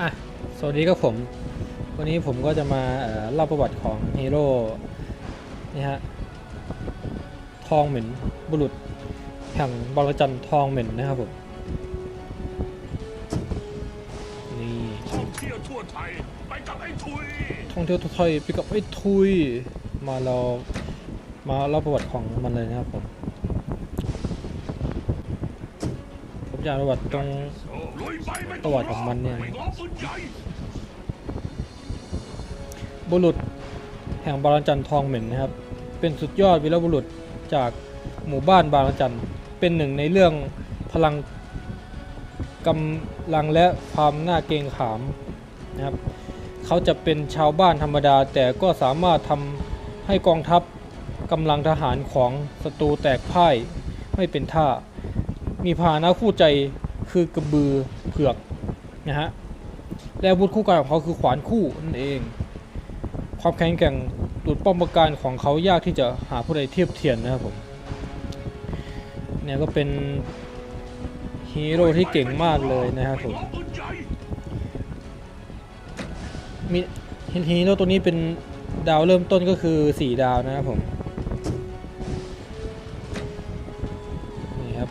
อะสวัสดีครับผม วันนี้ผมก็จะมาเล่าประวัติของฮีโร่นี่ฮะทองเหม็นบุรุษแห่งบรจันทร์ทองเหม็นนะครับผมนี่ท่องเที่ยวทั่วไทยไปกับไอ้ทุยท่องเที่ยวทั่วไทยไปกับไอ้ทุยมาเรามาเล่าประวัติของมันเลยนะครับผมผมอยากประวัติตรง ประวัติของมันเนี่ยบุรุษแห่งบางจันทองเหม็นนะครับ เป็นสุดยอดวีรบุรุษจากหมู่บ้านบางจันเป็นหนึ่งในเรื่องพลังกำลังและความน่าเกรงขามนะครับ เขาจะเป็นชาวบ้านธรรมดา แต่ก็สามารถทำให้กองทัพกำลังทหารของศัตรูแตกพ่ายไม่เป็นท่า มีพาหนะคู่ใจ คือกระบือเผือกนะฮะและอาวุธคู่กายของเขาคือขวานคู่นั่นเอง ความแข็งแกร่งดุดป้อมปราการของเขายากที่จะหาผู้ใดเทียบเทียมนะครับผมเนี่ยก็เป็นฮีโร่ที่เก่งมากเลยนะครับผมไง้อปืนใหญ่มีฮีโร่ตัวนี้เป็นดาวเริ่มต้นก็คือ 4 ดาวนะครับผมนี่ครับ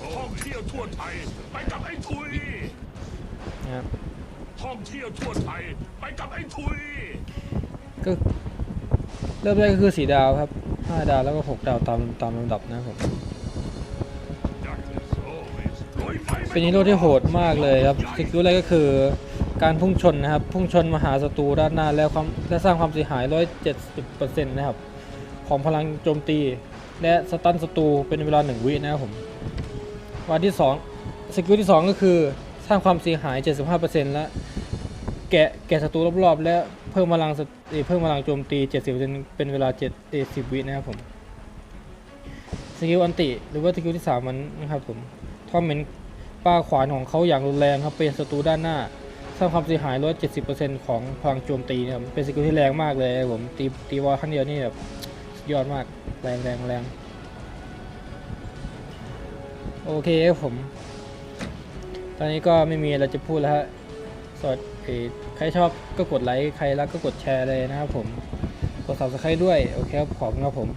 ท่องเที่ยวทั่วไทย ไปกับไอ้ทุยนะครับท่องเที่ยวทั่วไทย ไปกับไอ้ทุยก็เริ่มแรกก็คือ4ดาวครับ5ดาวแล้วก็6ดาวตามตามลำดับนะครับผมลุยไปไม่เป็นฮีโร่ที่โหดมากเลยครับสกิลแรกก็คือการพุ่งชนนะครับ พุ่งชนมาหาศัตรูด้านหน้าแล้วความและสร้างความเสียหาย 170%นะครับ ของพลังโจมตี และสตันศัตรูเป็นเวลา 1 วินะครับผม วันที่2สกิลที่ 2 ก็คือ สร้างความเสียหาย 75%และแกะแกะศัตรูรอบๆ และเพิ่มพลังสเอ่อเพิ่มพลังโจมตี 70%เป็นเวลา7-10วินะครับผมสกิลอันติ หรือว่าสกิลที่ 3 มันนะครับผมทอมเมนป้าขวานของเขาอย่างรุนแรงครับเป็นศัตรูด้านหน้า สร้างความเสียหาย170%ของพลังโจมตีนะครับเป็นสกิลที่แรงมากเลยครับผมตีตีวอลครั้งเดียวนี่แบบยอดมากแรงแรงแรง โอเคครับผม ตอนนี้ก็ไม่มีอะไรจะพูดแล้วฮะสวัสดีใครชอบก็กดไลค์ ใครรักก็กดแชร์เลยนะครับผม กด subscribe ด้วย โอเคครับ ขอบคุณครับผม